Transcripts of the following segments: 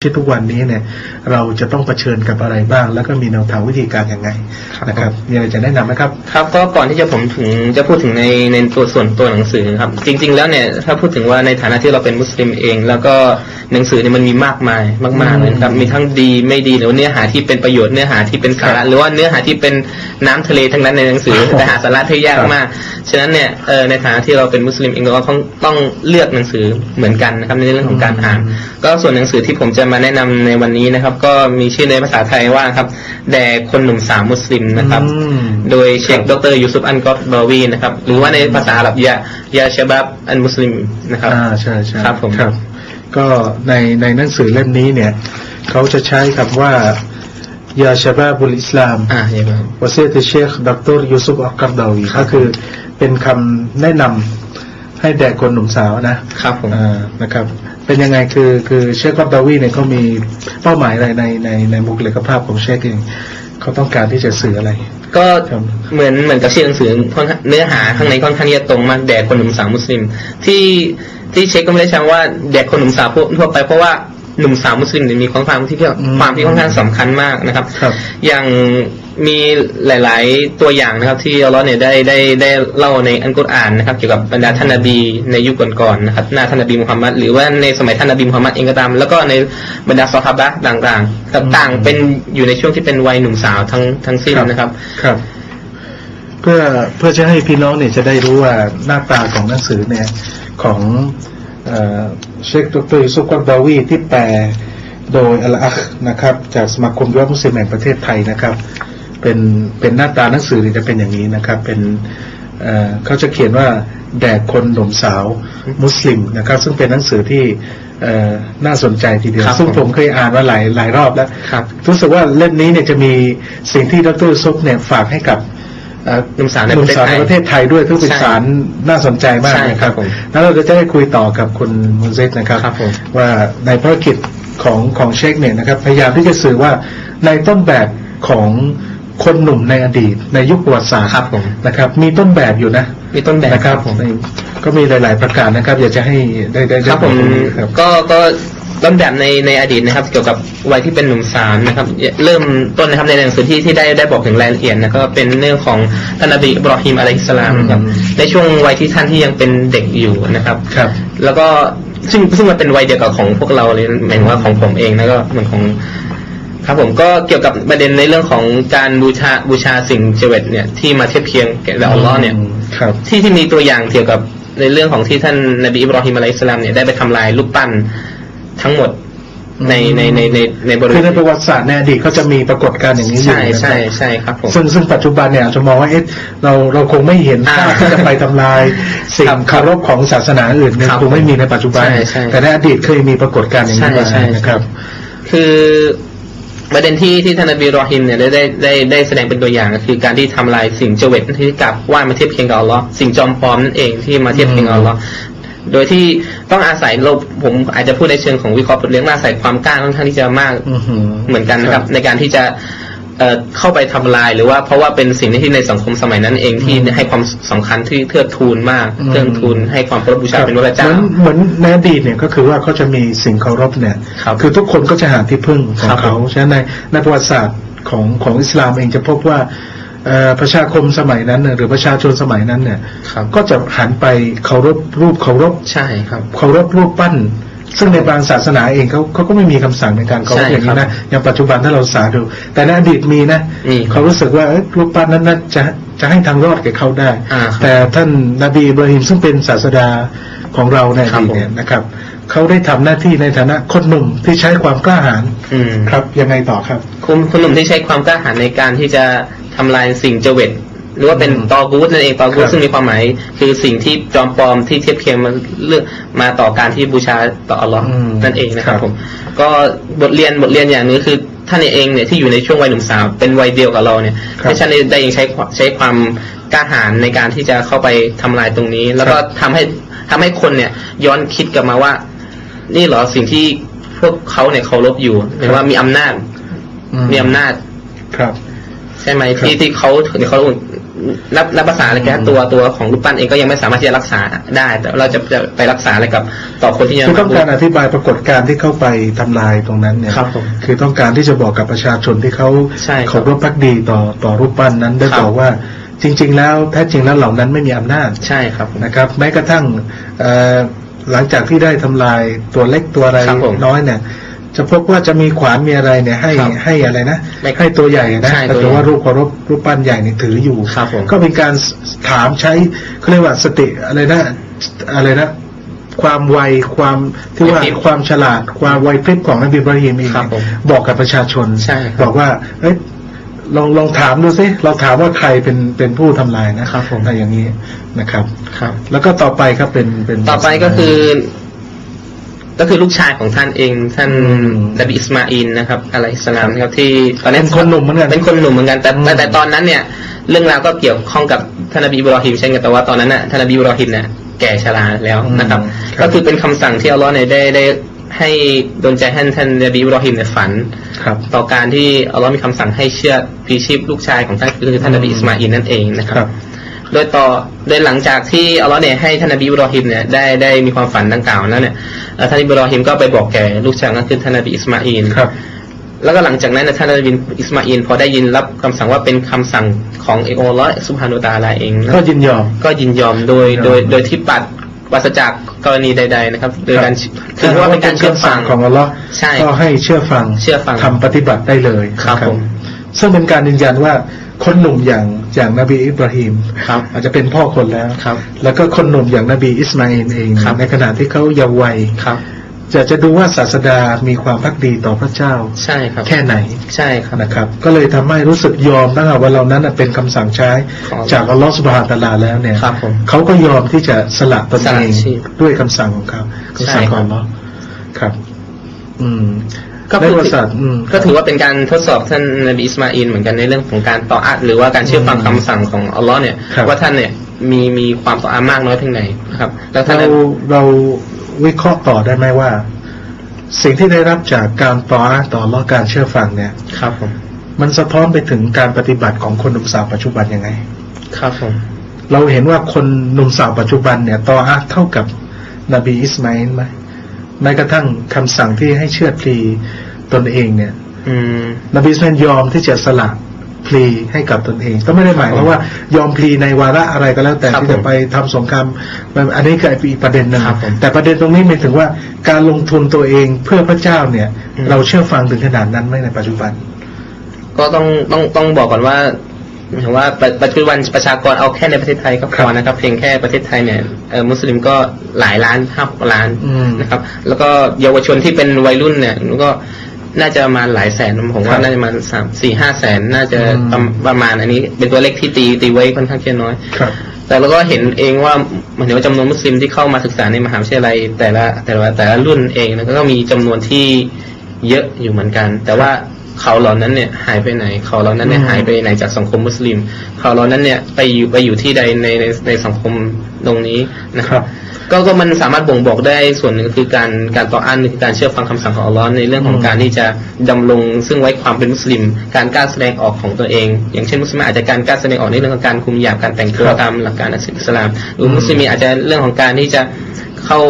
ชีวิตทุกวันนี้เนี่ยเราจะต้องเผชิญกับอะไรบ้าง แล้วก็มีแนวทางวิธีการยังไงครับนะครับมีอะไรจะแนะนำไหมครับ ครับก็ก่อนที่จะผมถึงจะพูดถึงในในตัวส่วนตัวหนังสือครับ จริง ๆ แล้วเนี่ยถ้าพูดถึงว่าในฐานะที่เราเป็นมุสลิมเอง แล้วก็หนังสือเนี่ยมันมีมากมายมากๆเลยนะครับมีทั้งดีไม่ดีหรือว่าเนื้อหาที่เป็นประโยชน์เนื้อหาที่เป็นสาระหรือว่าเนื้อหาที่เป็นน้ำทะเลทั้งนั้นในหนังสือแต่หาสาระที่ยากมากฉะนั้นเนี่ยเออในฐานะที่เราเป็นมุสลิมเองเราก็ต้องต้องเลือกหนังสือเหมือนกันนะครับในเรื่องของการอ่านก็ส่วนหนังสือที่ผมจะมาแนะนำในวันนี้นะครับ ก็มีชื่อในภาษาไทยว่าครับ แด่คนหนุ่มสาวมุสลิมนะครับอืมโดยเชคดรยูซุฟอันกอฟบาวีนะครับ หรือว่าในภาษาอาหรับยายาชบับอันมุสลิมนะครับอ่าใช่ใช่ครับผมครับ ก็ในในหนังสือเล่มนี้เนี่ย เขาจะใช้คำว่ายาชาบาบุลอิสลามอ่าอย่างนั้นวาเซตเชคดรยูซุฟอักกัรดาวีครับก็คือเป็นคำแนะนำ ให้แด่คนหนุ่มสาวนะครับผมอ่านะครับ เป็นยังไงคือคือเชคกัรดาวีเนี่ยเขามีเป้าหมายอะไรในในในบุคลิกภาพของเชคเองเขาต้องการที่จะสื่ออะไร ก็ครับเหมือนเหมือนกับชื่อหนังสือค่อนข้างเนื้อหาข้างในค่อนข้างที่จะตรงมากแด่คนหนุ่มสาวมุสลิม ที่ที่เช็คก็ไม่ได้ใช้ว่าแด่คนหนุ่มสาวทั่วไปเพราะว่า หนุ่มสาวมุสลิมเนี่ยมีความที่อืมความที่ค่อนข้างสำคัญมากนะครับครับ อย่างมีหลาย ๆ ตัวอย่างนะครับ ที่อัลเลอฮ์เนี่ยได้ได้ได้เล่าในอันกุรอานนะครับ เกี่ยวกับบรรดาท่านนบีในยุคก่อนๆนะครับ หน้าท่านนบีมุฮัมมัดหรือว่าในสมัยท่านนบีมุฮัมมัดเองก็ตาม แล้วก็ในบรรดาซอฮาบะห์ต่างๆกับต่างเป็นอยู่ในช่วงที่เป็นวัยหนุ่มสาวทั้งทั้งสิ้นนะครับครับเพื่อเพื่อจะให้พี่น้องเนี่ยจะได้รู้ว่าหน้าตาของหนังสือเนี่ยของ เอ่อเชคดรยูซุฟกับบาวีที่แปลโดยอัลอัคนะครับ จากสมาคมยุวมุสลิมแห่งประเทศไทยนะครับ เป็นเป็นหน้าตาหนังสือเนี่ยจะเป็นอย่างนี้นะครับ เป็นเอ่อเขาจะเขียนว่าแด่คนหนุ่มสาวมุสลิมนะครับ ซึ่งเป็นหนังสือที่เอ่อน่าสนใจทีเดียวครับซึ่งผมผมเคยอ่านมาหลายหลายรอบแล้วครับรู้สึกว่าเล่มนี้เนี่ยจะมีสิ่งที่ดรซุปเนี่ยฝากให้กับ เอ่อหนุ่มสาวในหนุ่มสาวในปประระเทเทศศไทไทยยด้วยซึ่งเป็นใช่สารน่าสนใจมากใช่นะครับครับผมแล้วเราจะได้คุยต่อกับคุณมุนเซตนะครับครับผมว่าในภารกิจของของเชคเนี่ยนะครับพยายามที่จะสื่อว่าในต้นแบบของคนหนุ่มในอดีต ในยุคประวัติศาสตร์ครับผมนะครับ มีต้นแบบอยู่นะ มีต้นแบบนะครับผมในก็มีหลาย ๆ ประการนะครับ อยากจะให้ได้ได้ได้ครับผมครับก็ก็ ต้นแบบในในอดีตนะครับ เกี่ยวกับวัยที่เป็นหนุ่มสาวนะครับ เริ่มต้นนะครับในหนังสือที่ที่ได้ได้บอกถึงรายละเอียดนะก็เป็นเรื่องของท่านนบีอิบรอฮิมอะลัยฮิสสลามนะครับอืมในช่วงวัยที่ท่านที่ยังเป็นเด็กอยู่นะครับครับ แล้วก็ซึ่งซึ่งมันเป็นวัยเดียวกับของพวกเราเลยหมายถึงว่าของผมเองแล้วก็เหมือนของครับผมก็เกี่ยวกับประเด็นในเรื่องของการบูชาบูชาสิ่งเจเวตเนี่ยที่มาเทียบเคียงแก่อัลลอฮ์เนี่ยครับที่ที่มีตัวอย่างเกี่ยวกับในเรื่องของที่ท่านนบีอิบรอฮิมอะลัยฮิสสลามเนี่ยได้ไปทำลายรูปปั้น ทั้งหมดในในในในในบริคือเวในณประวัติศาสตร์ในอดีตเขาจะมีปรากฏการณ์อย่างนี้อยู่ใช่นะครับใช่ใช่ครับผม ซึ่งซึ่งปัจจุบันเนี่ยอาจจะมองว่าเอ๊ะเราเราคงไม่เห็นภาพอ่าที่จะไปทำลายสิ่งครับเคารพของศาสนาอื่นเนี่ยครับคงไม่มีในปัจจุบัน ใช่ใช่ แต่ในอดีตเคยมีปรากฏการณ์อย่างนี้มาใช่ใช่นะครับ คือประเด็นที่ที่ท่านนบีรอฮิมเนี่ยได้ได้ได้ได้แสดงเป็นตัวอย่างก็คือการที่ทำลายสิ่งเจเวตที่กลับไหว่ามาเทียบเคียงกับอัลลอฮ์สิ่งจอมปลอมนั่นเองที่มาเทียบเคียงกับอัลลอฮ์ โดยที่ต้องอาศัยเราผมอาจจะพูดในเชิงของวิเคราะห์เรื่องว่าอาศัยความกล้าค่อนข้างที่จะมากอื้อหือ เหมือนกันนะครับ ในการที่จะเอ่อเข้าไปทำลายหรือว่าเพราะว่าเป็นสิ่งที่ในสังคมสมัยนั้นเองที่ให้ความสำคัญที่เทิดทูนมากอืม เทิดทูนให้ความเคารพบูชาเป็นพระเจ้า เหมือนเหมือนในอดีตเนี่ยก็คือว่าเขาจะมีสิ่งเคารพเนี่ยครับอทุกคนก็จะหาที่พึ่งของครับเขาฉะนั้นในในประวัติศาสตร์ของของอิสลามเองจะพบว่าเอ่อ ประชาคมสมัยนั้นเนี่ยหรือประชาชนสมัยนั้นเนี่ยครับก็จะหันไปเคารพรูปเคารพใช่ครับเคารพรูปปั้น ซึ่งในบางศาสนาเองเขาเขาก็ไม่มีคำสั่งในการเคารพใช่อย่างนี้ครันะบอย่างปัจจุบันถ้าเราสาดู แต่ในอดีตมีนะมีเขารู้สึกว่าเอ้ยรูปปั้นนั้นน่าจะจะให้ทางรอดแก่เขาได้อ่าครับแต่ท่านนบีอิบราฮิมซึ่งเป็นศาสดาของเราในอครับดีตเนี่ยนะครับเขาได้ทำหน้าที่ในฐานะคนหนุ่มที่ใช้ความกล้าหาญอืมครับยังไงต่อครับคุณคุณหนุ่มที่ใช้ความกล้าหาญในการที่จะ ทำลายสิ่งเจเวตหรือว่าเป็นอืมตอกูตนั่นเองตอกูคตรับซึ่งมีความหมาย คือสิ่งที่จอมปลอมที่เทียบเคียงมาเลือกมาต่อการที่บูชาต่ออัลลอฮ์อืมนั่นเองนะครับครับผม ก็บทเรียนบทเรียนอย่างหนึงคือท่านเองเนี่ยที่อยู่ในช่วงวัยหนุ่มสาวเป็นวัยเดียวกับเราเนี่ยครับไม่ใช่ได้ยังใช้ใช้ความกล้าหาญในการที่จะเข้าไปทำลายตรงนี้ แล้วก็ทำให้ทำให้คนเนี่ยย้อนคิดกลับมาว่า นี่เหรอสิ่งที่พวกเขาเนี่ยเคารพอยู่หรือว่ามีอำนาจ มีอำนาจครับ ใช่ไหมครับที่ที่เขาที่เขานับนับภาษาอะไรแค่ตัวตัวของรูปปั้นเองก็ยังไม่สามารถที่จะรักษาได้ แต่เราจะจะไปรักษาอะไรกับ ต่อคนที่ยังคือต้องการอธิบายปรากฏการณ์ที่เข้าไปทำลายตรงนั้นเนี่ยครับผมคือต้องการที่จะบอกกับประชาชนที่เขาใช่ครับเคารพพักดีต่อต่อรูปปั้นนั้นได้ครับบอกว่าจริง ๆ แล้วแท้จริงแล้วเหล่านั้นไม่มีอำนาจใช่ครับผมนะครับ แม้กระทั่งเอ่อหลังจากที่ได้ทำลายตัวเล็กตัวอะไรครับผมน้อยเนี่ย จะพบว่าจะมีขวานมีอะไรเนี่ยให้ครับให้อะไรนะไม่ให้ตัวใหญ่นะใช่แต่ตัวใหญ่ว่ารูปเคารพรูปปั้นใหญ่เนี่ยถืออยู่ครับผมก็เป็นการถามใช้เขาเรียกว่าสติอะไรนะอะไรนะ ความไวความที่ว่าไวพริบความฉลาดความไวพริบของนบีอิบราฮิมเองครับผมบอกกับประชาชนใช่ครับบอกว่าเอ้ยลองลองถามดูสิเราถามว่าใครเป็นเป็นผู้ทำลายนะครับผม อะไรอย่างนี้นะครับ ครับ แล้วก็ต่อไปครับเป็นเป็น ต่อไปก็คือ ก็คือลูกชายของท่านเองท่านอืมนบีอิสมาอินนะครับอะลัยฮิสสลามนะครับที่ตอนนี้เป็นคนหนุ่มเหมือนกันเป็นคนหนุ่มเหมือนกันแต่อืมแต่แต่ตอนนั้นเนี่ยเรื่องราวก็เกี่ยวข้องกับท่านนบีอิบราฮิมเช่นกันแต่ว่าตอนนั้นน่ะท่านนบีอิบราฮิมเนี่ยแก่ชราแล้วนะครับ ก็คือเป็นคำสั่งที่อัลลอฮ์เนี่ยได้ได้ให้โดนใจให้ท่านนบีอิบราฮิมเนี่ยฝันครับ ต่อการที่อัลลอฮ์มีคำสั่งให้เชื่อดพลีชีพลูกชายของท่านคือท่านนบีอิสมาอินนั่นเองนะคครัรับบ โดยต่อโดยหลังจากที่อัลลอฮ์เนี่ยให้ท่านนบีอิบรอฮิมเนี่ยได้ได้มีความฝันดังกล่าวนั้นเนี่ยเอ่อท่านนบีอิบรอฮิมก็ไปบอกแก่ลูกชายก็คือท่านนบีอิสมาอินครับแล้วก็หลังจากนั้นเนยท่านนบีอิสมาอินพอได้ยินรับคำสั่งว่าเป็นคำสั่งของเอโอลอสุภานุตาลาเองนะก็ยินยอมก็ยินยอมโดยยินยอมโดยโดยที่ปัดปราศจากกรณีใด ๆ นะครับ โดยการครับคือว่าเป็นการเชื่อฟังของอัลลอฮ์ใช่ก็ให้เชื่อฟังเชื่อฟังทำปฏิบัติได้เลยครับนะผมซึ่งเป็นการยืนยันว่า คนหนุ่มอย่างอย่างนบีอิบราฮิมครับอาจจะเป็นพ่อคนแล้วครับ แล้วก็คนหนุ่มอย่างนบีอิสมาอินเองครับในขณะที่เขาเยาว์วัยครับจะจะดูว่าศาสดามีความพักดีต่อพระเจ้า ใช่ครับ แค่ไหนใช่ครับนะครับ ก็เลยทำให้รู้สึกยอมตั้งแต่ว่าเรานั้นน่ะเป็นคำสั่งใช้ของจากอัลลอฮฺสุบฮานะฮูวะตะอาลาแล้วเนี่ยครับผมเขาก็ยอมที่จะสละตนสเอละงชีพด้วยคำสั่งของเขาคำสั่งของอัลลอฮ์ครับ อืม ก็ในคือประวัติศาสตร์อืมก็ถือว่าเป็นการทดสอบท่านนบีอิสมาอินเหมือนกันในเรื่องของการต่ออัดหรือว่าการเชื่อฟังคำสั่งของอัลลอฮ์เนี่ยครับ ว่าท่านเนี่ยมีมีความต่ออามากน้อยเพียงไหนนะครับ แล้วท่านเรานั้นเราวิเคราะห์ต่อได้ไหมว่า สิ่งที่ได้รับจากการต่ออาต่ออัลลอฮ์การเชื่อฟังเนี่ย ครับผมมันสะท้อนไปถึงการปฏิบัติของคนหนุ่มสาวปัจจุบันยังไง ครับผมเราเห็นว่าคนหนุ่มสาวปัจจุบันเนี่ยต่ออาเท่ากับนบีอิสมาอิลไหม แม้กระทั่งคำสั่งที่ให้เชื่อดพลีตนเองเนี่ย อืมนบีอิสมาอิลยอมที่จะสละพลีให้กับตนเอง ก็ไม่ได้หมายความว่ายอมพลีในวาระอะไรก็แล้วแต่ครับที่จะผมไปทำสงครามอันนี้ก็อีกประเด็นหนึ่งครับผมแต่ประเด็นตรงนี้หมายถึงว่าการลงทุนตัวเองเพื่อพระเจ้าเนี่ยอืมเราเชื่อฟังถึงขนาดนั้นไหมในปัจจุบัน ก็ต้องต้องต้องบอกก่อนว่า หมายถึงว่าปัจปัจจุบันประชากรเอาแค่ในประเทศไทยก็พครัอบนะครับ เพียงแค่ประเทศไทยเนี่ยเอ่อมุสลิมก็หลายล้านห้าหกล้านอืมนะครับ แล้วก็เยาวชนที่เป็นวัยรุ่นเนี่ยก็น่าจะประมาณหลายแสนผมคว่ารับน่าจะมาสามสี่ห้าแสนน่าจะอืมประประมาณอันนี้ เป็นตัวเลขที่ตีตีไว้ค่อนข้างจะน้อยครับแต่เราก็เห็นเองว่าหมายถึงว่าจำนวนมุสลิมที่เข้ามาศึกษาในมหาวิทยาลัย แต่ละแต่ละแต่ละรุ่นเองนะก็มีจำนวนที่เยอะอยู่เหมือนกัน แต่ว่า เขาเหล่านั้นเนี่ยหายไปไหน เขาเหล่านั้นเนี่ยอืมหายไปไหนจากสังคมมุสลิม เขาเหล่านั้นเนี่ยไปอยู่ไปอยู่ที่ใดในในในสังคมตรงนี้นะคครัรับบก็ก็มันสามารถบ่งบอกได้ส่วนหนึ่งคือการการต่ออันคือการเชื่อฟังคำสั่งของอัลลอฮ์ในเรื่องของอืมการที่จะดำรงซึ่งไว้ความเป็นมุสลิม การกล้าแสดงออกของตัวเอง อย่างเช่นมุสลิมอาจจะการกล้าแสดงออกในเรื่องของการคุมหยาบการแต่งตัวครับตามหลักการอัลอิสลามหรืออมมุสลิมอาจจะเรื่องของการที่จะเข้า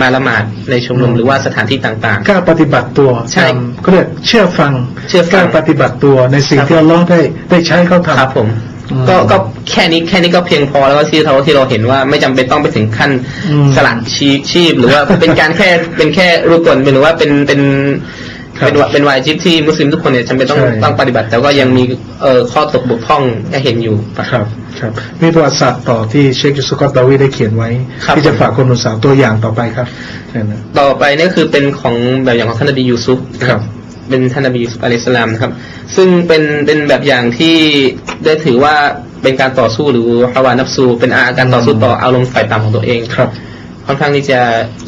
มาละหมาดในชมรมอืมหรือว่าสถานที่ต่างกล้าปฏิบัติตัวใช่ตามเขาเรียกเชื่อฟังเชื่อฟังกล้าปฏิบัติตัวในสิ่งครับที่อัลลอฮ์ได้ได้ใช้เขาๆครับทำผมอืมก็ก็แค่นี้แค่นี้ก็เพียงพอแล้วก็ที่เราที่เราเห็นว่าไม่จำเป็นต้องไปถึงขั้นอืมสลัดชีชีพ หรือว่าเป็นการแค่เป็นแค่รูปกลเป็นหรือว่าเป็นเป็นครับ เป็นวะเป็นวายจิตที่มุสลิมทุกคนเนี่ยจำเป็นต้องใช่ ต้องปฏิบัติ แต่ก็ยังมีเอ่อข้อตกบกพร่องให้เห็นอยู่ ครับครับมีประวัติศาสตร์ต่อที่เชคยูสุกอตบาวีได้เขียนไว้ ครับ ที่จะฝากคนหนุ่มสาวตัวอย่างต่อไปครับเชิญนะต่อไปนี่คือเป็นของแบบอย่างของท่านนบียูซุฟนะคครัรับบเป็นท่านนบียูซุฟอะลัยฮิสสลามนะครับ ซึ่งเป็นเป็นแบบอย่างที่ได้ถือว่าเป็นการต่อสู้หรือฮาวานับซู เป็นอาการต่อสู้ต่ออารมณ์ฝ่ายต่ำของตัวเอง ครับ ค่อนข้างที่จะ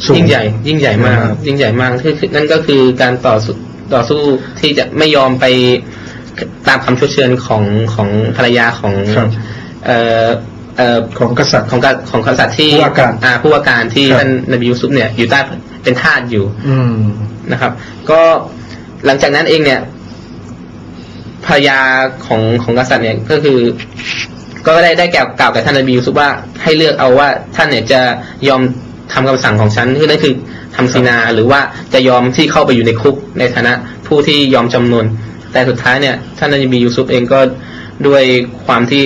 สูงยิ่งใหญ่ ยิ่งใหญ่มากครับยิ่งใหญ่มากคือคือนั่นก็คือการต่อสู้ต่อสู้ที่จะไม่ยอมไปตามคำชดเชยของของภรรยาของครับเอ่อเอ่อของกษัตริย์ของกษัตริย์ของกษัตริย์ที่ผู้ว่าการอ่าผู้ว่าการที่ครับท่านนบียูซุฟเนี่ยอยู่ใต้เป็นทาสอยู่ อืมนะครับ ก็หลังจากนั้นเองเนี่ยภภรรยาของของกษัตริย์เนี่ยก็คือ ก็ได้ได้กล่าวกล่าวกับท่านนบียูซุฟว่าให้เลือกเอาว่าท่านเนี่ยจะยอม ทำคำสั่งของฉันคือนั่นคือทำซีนา หรือว่าจะยอมที่เข้าไปอยู่ในคุกในฐานะผู้ที่ยอมจำนวน แต่สุดท้ายเนี่ยท่านนบียูซุฟเองก็ด้วยความที่